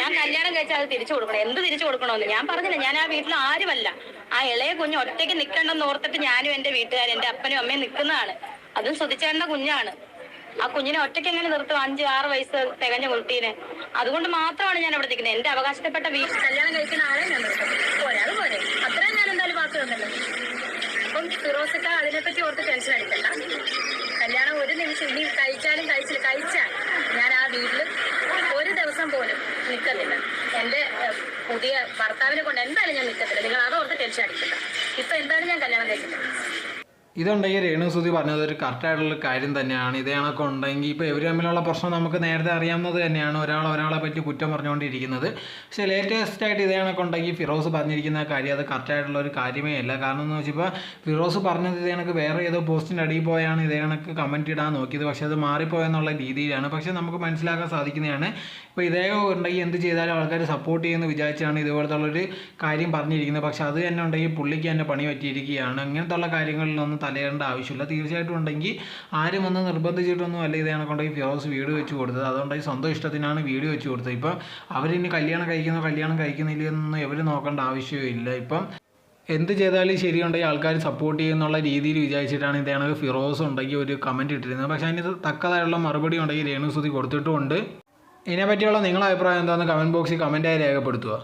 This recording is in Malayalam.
ഞാൻ കല്യാണം കഴിച്ചാൽ അത് തിരിച്ചു കൊടുക്കണം. എന്ത് തിരിച്ചു കൊടുക്കണമെന്ന്? ഞാൻ പറഞ്ഞില്ല ഞാൻ ആ വീട്ടിൽ ആരുമല്ല. ആ ഇളയ കുഞ്ഞ് ഒറ്റയ്ക്ക് നിൽക്കണ്ടെന്ന് ഓർത്തിട്ട് ഞാനും എന്റെ വീട്ടുകാർ എന്റെ അപ്പനും അമ്മയും നിൽക്കുന്നതാണ്. അതും ശ്രദ്ധിച്ചേണ്ട കുഞ്ഞാണ്. ആ കുഞ്ഞിനെ ഒറ്റയ്ക്ക് എങ്ങനെ നിർത്തും? അഞ്ച് ആറ് വയസ്സ് തികഞ്ഞ കുട്ടീനെ. അതുകൊണ്ട് മാത്രമാണ് ഞാൻ അവിടെ നിൽക്കുന്നത്. എന്റെ അവകാശപ്പെട്ട വീട്ടിൽ കല്യാണം കഴിക്കുന്ന ആളെ ഞാൻ നിർത്തും. അത്രയും ഞാൻ എന്തായാലും ബാക്കി വന്നല്ലോ. അപ്പം ഫിറോസൊക്കെ അതിനെപ്പറ്റി ഓർത്ത് ടെൻഷൻ അടിക്കണ്ട. കല്യാണം ഒരു നിമിഷം ഇനി കഴിച്ചാലും കഴിച്ചില്ല. കഴിച്ചാൽ ഞാൻ ആ വീട്ടിൽ ഒരു ദിവസം പോലും നിൽക്കത്തില്ല എന്റെ പുതിയ ഭർത്താവിനെ കൊണ്ട് എന്തായാലും ഞാൻ നിൽക്കത്തില്ല നിങ്ങൾ അതോർത്ത് ടെൻഷൻ അടിക്കില്ല ഇപ്പൊ എന്തായാലും ഞാൻ കല്യാണം കഴിക്കുന്നത് ഇതുണ്ടെങ്കിൽ രേണു സുധി പറഞ്ഞത് ഒരു കറക്റ്റായിട്ടുള്ള കാര്യം തന്നെയാണ്. ഇതേ കണക്ക് ഉണ്ടെങ്കിൽ ഇപ്പോൾ ഇവർ തമ്മിലുള്ള പ്രശ്നം നമുക്ക് നേരത്തെ അറിയാവുന്നത് തന്നെയാണ്. ഒരാൾ ഒരാളെ പറ്റി കുറ്റം പറഞ്ഞുകൊണ്ടിരിക്കുന്നത്. പക്ഷേ ലേറ്റസ്റ്റ് ആയിട്ട് ഇതേ കണക്ക് ഉണ്ടെങ്കിൽ ഫിറോസ് പറഞ്ഞിരിക്കുന്ന കാര്യം അത് കറക്റ്റായിട്ടുള്ള ഒരു കാര്യമേ അല്ല. കാരണം എന്ന് വെച്ചപ്പോൾ ഫിറോസ് പറഞ്ഞത് ഇതേ കണക്ക് വേറെ ഏതോ പോസ്റ്റിന്റെ അടിയിൽ പോയാണ് ഇതേ കണക്ക് കമന്റ് ഇടാൻ നോക്കിയത്. പക്ഷേ അത് മാറിപ്പോയെന്നുള്ള രീതിയിലാണ്. പക്ഷേ നമുക്ക് മനസ്സിലാക്കാൻ സാധിക്കുന്നതാണ്. ഇപ്പോൾ ഇതേ ഉണ്ടെങ്കിൽ എന്ത് ചെയ്താലും ആൾക്കാർ സപ്പോർട്ട് ചെയ്യുമെന്ന് വിചാരിച്ചാണ് ഇതുപോലത്തുള്ളൊരു കാര്യം പറഞ്ഞിരിക്കുന്നത്. പക്ഷേ അത് തന്നെ ഉണ്ടെങ്കിൽ പുള്ളിക്ക് തന്നെ പണി പറ്റിയിരിക്കുകയാണ്. അങ്ങനത്തെ ഉള്ള കാര്യങ്ങളിലൊന്നും തലയിടേണ്ട ആവശ്യമില്ല. തീർച്ചയായിട്ടും ഉണ്ടെങ്കിൽ ആരും വന്ന് നിർബന്ധിച്ചിട്ടൊന്നും അല്ല ഇത് കണക്കുണ്ടെങ്കിൽ ഫിറോസ് വീട് വെച്ച് കൊടുത്തത്. അതുകൊണ്ട് സ്വന്തം ഇഷ്ടത്തിനാണ് വീട് വെച്ച് കൊടുത്തത്. ഇപ്പം അവരിനി കല്യാണം കഴിക്കുന്നോ കല്യാണം കഴിക്കുന്നില്ല എന്നൊന്നും ഇവർ നോക്കേണ്ട ആവശ്യമില്ല ഇപ്പം എന്ത് ചെയ്താലും ശരിയുണ്ടെങ്കിൽ ആൾക്കാർ സപ്പോർട്ട് ചെയ്യുന്നുള്ള രീതിയിൽ വിചാരിച്ചിട്ടാണ് ഇതാണ് ഫിറോസ് ഉണ്ടെങ്കിൽ ഒരു കമന്റ് ഇട്ടിരുന്നത്. പക്ഷേ അതിന് തക്കതായുള്ള മറുപടി ഉണ്ടെങ്കിൽ രേണുസുതി കൊടുത്തിട്ടുമുണ്ട്. ഇതിനെപ്പറ്റിയുള്ള നിങ്ങളുടെ അഭിപ്രായം എന്താണെന്ന് കമന്റ് ബോക്സിൽ കമന്റായി രേഖപ്പെടുത്തുക.